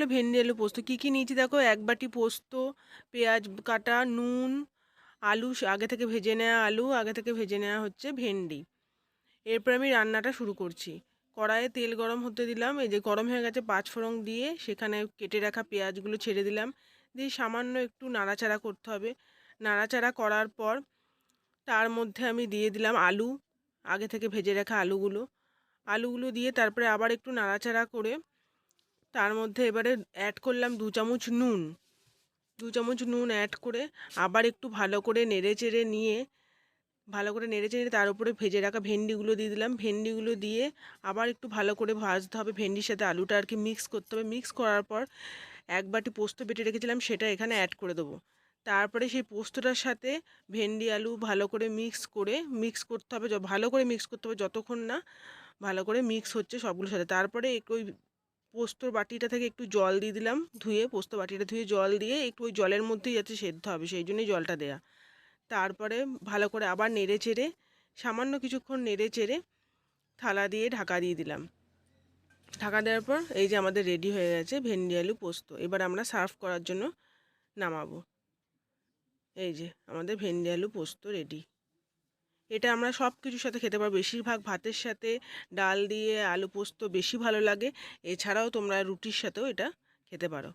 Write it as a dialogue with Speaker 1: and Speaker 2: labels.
Speaker 1: হলো ভেন্ডি, আলু পোস্ত। কী কী নিয়েছি দেখো? এক বাটি পোস্ত, পেঁয়াজ কাটা, নুন, আলু আগে থেকে ভেজে নেওয়া আলু, আগে থেকে ভেজে নেওয়া হচ্ছে ভেন্ডি। এরপর আমি রান্নাটা শুরু করছি। কড়াইয়ে তেল গরম হতে দিলাম। এই যে গরম হয়ে গেছে পাঁচ ফোড়ন দিয়ে সেখানে কেটে রাখা পেঁয়াজগুলো ছেড়ে দিলাম। দিয়ে সামান্য একটু নাড়াচাড়া করতে হবে। নাড়াচাড়া করার পর তার মধ্যে আমি দিয়ে দিলাম আলু, আগে থেকে ভেজে রাখা আলুগুলো। আলুগুলো দিয়ে তারপরে আবার একটু নাড়াচাড়া করে তার মধ্যে এবারে অ্যাড করলাম দু চামচ নুন। দু চামচ নুন অ্যাড করে আবার একটু ভালো করে নেড়ে চেড়ে নিয়ে, ভালো করে নেড়ে চেড়ে তার উপরে ভেজে রাখা ভেন্ডিগুলো দিয়ে দিলাম। ভেন্ডিগুলো দিয়ে আবার একটু ভালো করে ভাজতে হবে ভেন্ডির সাথে আলুটা আর কি মিক্স করতে হবে। মিক্স করার পর এক বাটি পোস্ত বেটে রেখেছিলাম, সেটা এখানে অ্যাড করে দেবো। তারপরে সেই পোস্তটার সাথে ভেন্ডি, আলু ভালো করে মিক্স করে মিক্স করতে হবে ভালো করে মিক্স করতে হবে, যতক্ষণ না ভালো করে মিক্স হচ্ছে সবগুলোর সাথে। তারপরে ওই পোস্তর বাটিটা থেকে একটু জল দিয়ে দিলাম, ধুয়ে পোস্ত বাটিটা ধুয়ে জল দিয়ে একটু ওই জলের মধ্যেই যাতে সেদ্ধ হবে, সেই জন্যই জলটা দেয়া। তারপরে ভালো করে আবার নেড়ে চেড়ে, সামান্য কিছুক্ষণ নেড়ে চেড়ে থালা দিয়ে ঢাকা দিয়ে দিলাম। ঢাকা দেওয়ার পর এই যে আমাদের রেডি হয়ে গেছে ভেন্ডি, আলু, পোস্ত। এবার আমরা সার্ভ করার জন্য নামাবো। এই যে আমাদের ভেন্ডি, আলু, পোস্ত রেডি। এটা আমরা সব কিছুর সাথে খেতে পারো বেশিরভাগ ভাতের সাথে ডাল দিয়ে আলু পোস্ত বেশি ভালো লাগে। এছাড়াও তোমরা রুটির সাথেও এটা খেতে পারো।